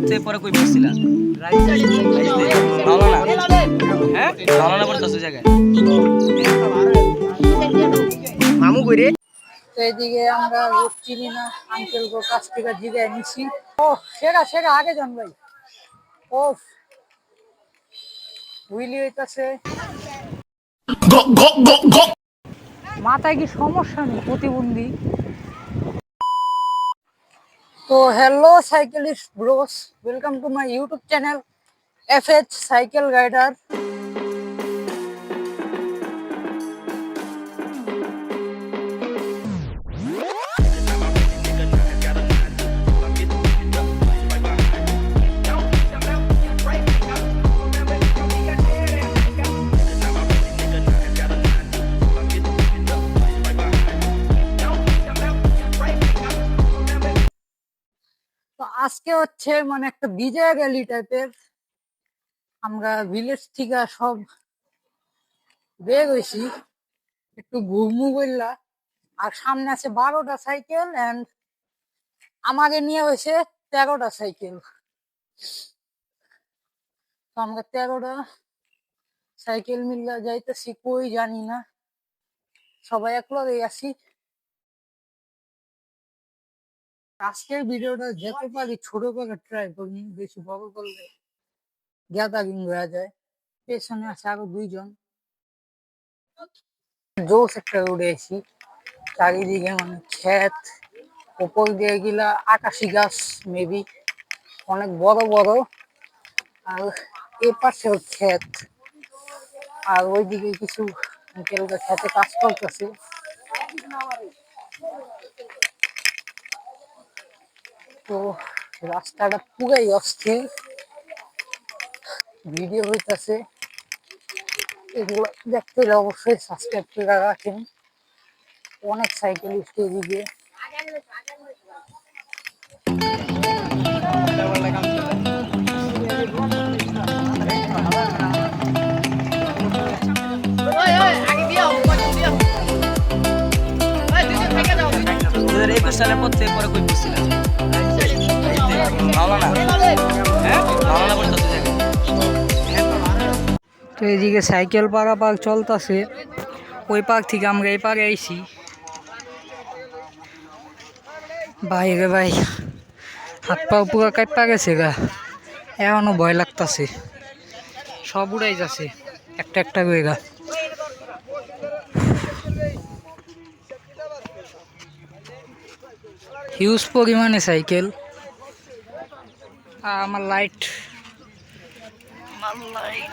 পথে পরে কই বসছিলা? হ্যাঁ? ভালো না পড়তেছে জায়গায়। মামু কই রে তো এদিকে আমরা চিনি না আঙ্কেল গো কাছ থেকে জিগে নিছি। ও সেরা সেরা আগে যান ভাই। ও উইলি হইতাছে। মাথায় কি সমস্যা নেই প্রতিবন্ধী? তো hello cyclist bros welcome to my YouTube channel F H cycle guider আজকে হচ্ছে মানে একটা বিজয় র্যালি টাইপের আমরা ভিলেজ থেকে সব বের হয়েছি, একটু ঘুরমু করলা আর সামনে আছে বারোটা সাইকেল এন্ড আমাকে নিয়ে হয়েছে তেরোটা সাইকেল তো আমরা তেরোটা সাইকেল মিল্লা যাইতেছি, কই জানি না। সবাই একলগে আছি। আজকের ভিডিওটা যেতে পারি ছোট করে ট্রাই করি, বেশি বড় করলে গ্যাদারিং হয়ে যায়। পেছনে আছে আরও দুইজন। জোস একটা রোডে এসি চারিদিকে মানে ক্ষেত উপর দিয়ে গিলা আকাশি গাছ মেবি অনেক বড় বড়। আর এ পাশেও ক্ষেত। আর ওইদিকে কিছু আঙ্কেলরা খেতে কাজ করতেছে। তো রাস্তাটা পুরাই অস্থির। ভিডিও হইতাছে। এগুলো দেখতে হলে অবশ্যই সাবস্ক্রাইব করে রাখেন। অনেক সাইকেলিস্ট এদিকে একুশ সালের থেকে পরে কই বসছিলা তো এদিকে সাইকেল পাড়া পার্ক চলতেছে। ওই পার্ক থেকে আমরা এই পার্কে আইছি। ভাই রে ভাই, হাত পা পুরো কাঁপা গেছে গা। এখনও ভয় লাগতাছে। সব উড়াই যাচ্ছে, একটা একটা করে গা। হিউজ পরিমাণে সাইকেল। আমার লাইট আমার লাইট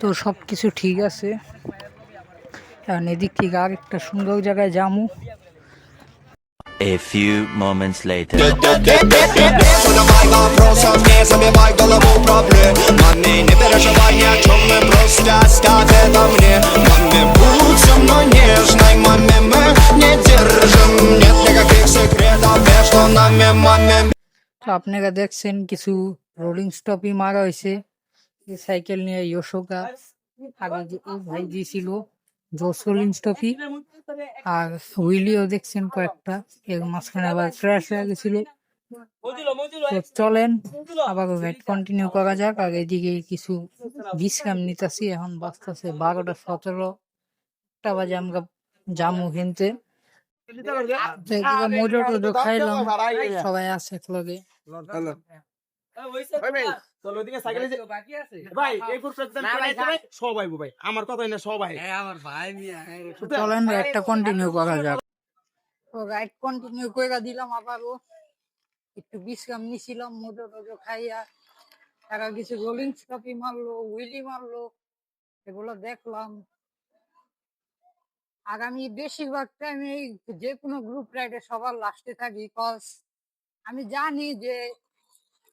তো সব কিছু ঠিক আছে। এখন এদিক থেকে আরেকটা সুন্দর জায়গায় যামু। A few moments later. तो आपने का देख सें किस रोलिंग स्टॉप ही मारा इसे ये साइकिल नहीं है योशो का आगे भाई जी सी জোস রোলিং স্টপই আর হুইলিও দেখছেন কয়েকটা। এর মাঝখানে আবার ক্র্যাশ হয়ে গেছিল। চলেন আবার রাইড কন্টিনিউ করা যাক। আর এদিকে কিছু বিশ্রাম নিতেছি এখন বাজতেছে বারোটা সতেরো। একটা বাজে আমরা জামু কিনতে। মোজো টোজো খাইলাম। সবাই আছে একলগে ভাই এই ফুটপাথ সবাই ভাই আমার কথাই না সবাই তো চলেন একটা কন্টিনিউ করা যাক। তো রাইড কন্টিনিউ করে দিলাম আবারও একটু বিশ্রাম নিছিলাম মোটো টোটো খাইয়া। তারা কিছু রোলিং স্টপি মারলো উইলি মারলো এগুলো দেখলাম। আগামী বেশিরভাগ টাইমে যে কোনো গ্রুপ রাইডে সবার লাস্টে থাকি কজ আমি জানি যে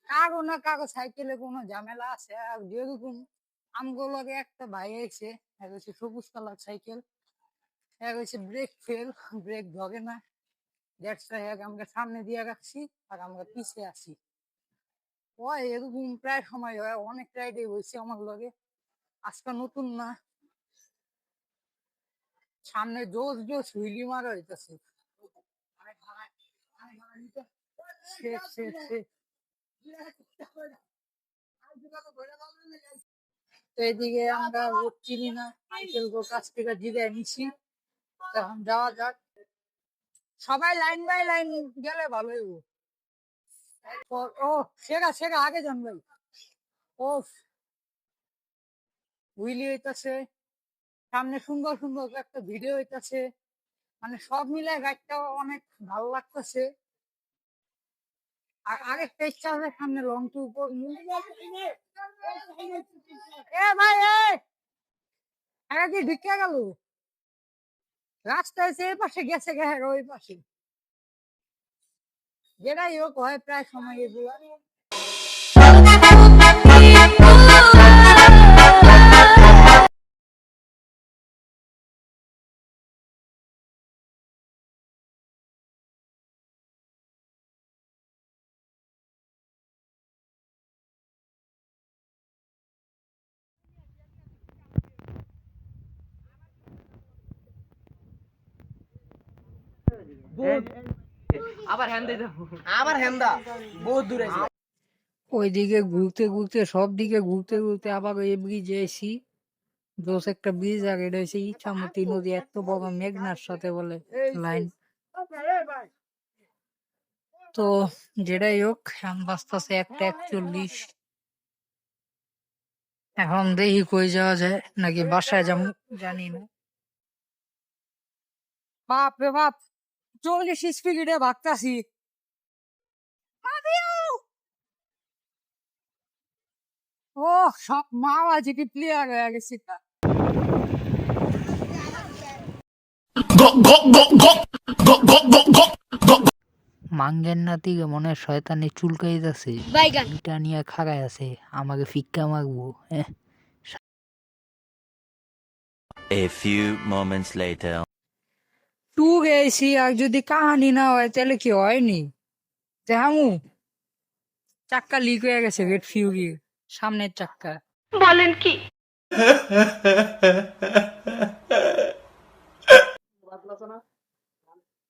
কারও না কারও সাইকেলে কোনো ঝামেলা আছে? আর যেরকম আমগুলোকে একটা ভাই এসে এক হচ্ছে সবুজ কালার সাইকেল, এক হচ্ছে ব্রেক ফেল, ব্রেক ধরে না। দ্যাটস এক আমরা সামনে দিয়ে রাখছি আর আমরা পিছিয়ে আছি। ও এরকম প্রায় সময় হয়, অনেক রাইডে হয়েছে আমার লগে। আজকে নতুন না। সামনে জোস জোস হুইলি মারা হইতেছে। শেষ শেষ শেষ। তো এদিকে আমরা রোড চিনি না আঙ্কেল গো কাছ থেকে জিরে নিছি এখন যাওয়া যাক। সবাই লাইন বাই লাইন গেলে ভালো হইব ও- শেখা শেখা আগে যান ভাই ও, উইলি হইতাছে। সামনে সুন্দর সুন্দর একটা ভিডিও হইতাছে। মানে সব মিলে গাড়িটা অনেক ভালো লাগতেছে। আর আরেকটা ইচ্ছা আছে সামনে লং এ ভাই কি ঢিকে গেল? রাস্তায় সে পাশে গেছে গেছে ওই পাশে। যেটাই হোক, হয় প্রায় সময় এগুলো। আবার হ্যান্ড আবার হ্যান্ডা বহুত দূরে ওইদিকে ঘুরতে ঘুরতে সব দিকে ঘুরতে ঘুরতে আবার ওই ব্রিজে এসি। দোষ একটা ব্রিজ আর এটা হচ্ছে ইচ্ছামতি নদী এত বড় মেঘনার সাথে বলে লাইন তো যেটাই হোক বাঁচতেছে একটা একচল্লিশ। এখন দেখি কই যাওয়া যায় নাকি বাসায় যাব জানি না। বাপ রে বাপ! চল্লিশ স্পিডে ভাগতাছি। ও সব মা আছে কি প্লেয়ার হয়ে গেছে মাঙ্গের নাতিকে মনে হয় শয়তানি চুলকাই যাচ্ছে এটা নিয়ে খাগায় আছে আমাকে ফিক্কা মারবো হ্যাঁ? A few moments later. টু গেছি আর যদি কাহানি না হয় তাহলে কি হয়নি দেখামু চাক্কা লিক হয়ে গেছে রেড ফিউরি সামনের চাক্কা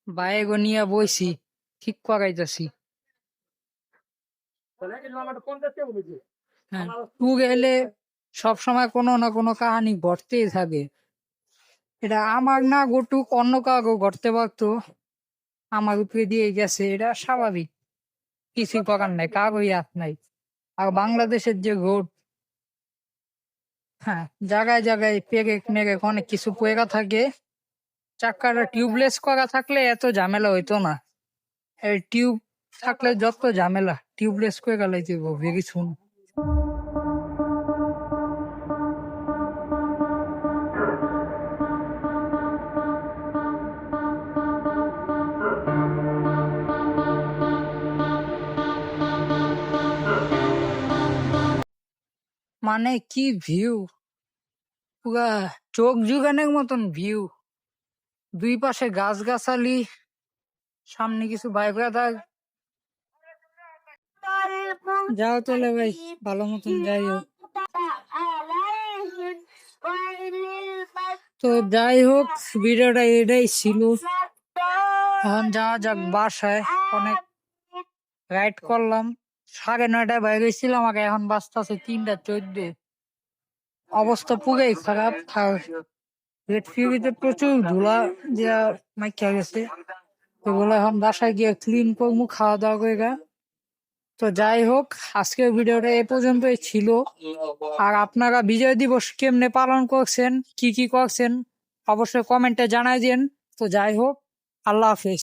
বাইরে নিয়ে বইছি ঠিক করাইতেছি হ্যাঁ টু গেলে সব সময় কোনো না কোনো কাহানি ঘটতেই থাকে এটা আমার না ঘটুক, অন্য কাউকে ঘটতে পারতো, আমার উপরে দিয়ে গেছে, এটা স্বাভাবিক। কিছু করার নাই কারোই হাত নাই। আর বাংলাদেশের যে রোড হ্যাঁ জায়গায় জায়গায় পেরেক মেরেক অনেক কিছু পয়গা থাকে। চাক্কাটা টিউবলেস করা থাকলে এত ঝামেলা হইতো না। এই টিউব থাকলে যত ঝামেলা টিউবলেস করে গেলাইতে ভেরি মানে কি ভিউ পুরা চোখ জুগানের মতন ভিউ দুই পাশে গাছ গাছালি সামনে কিছু বাইকরা থাক যাও তাহলে ভাই, ভালো মতন যাই হোক। তো যাই হোক, ভিডিওটা এটাই ছিল। এখন যাওয়া যাক বাসায়, অনেক রাইড করলাম। সাড়ে নয়টায় বাইরে ছিলাম আমাকে এখন বাসটা আছে তিনটা চোদ্দ। অবস্থা পুরাই খারাপ রেড ফিউরিতে প্রচুর ধুলা দেওয়া মাইকা গেছে। ওগুলো এখন বাসায় গিয়ে ক্লিন করব খাওয়া দাওয়া করে। তো যাই হোক, আজকের ভিডিওটা এ পর্যন্তই ছিল। আর আপনারা বিজয় দিবস কেমনে পালন করছেন, কি কি করছেন, অবশ্যই কমেন্টে জানাই দিন। তো যাই হোক, আল্লাহ হাফেজ।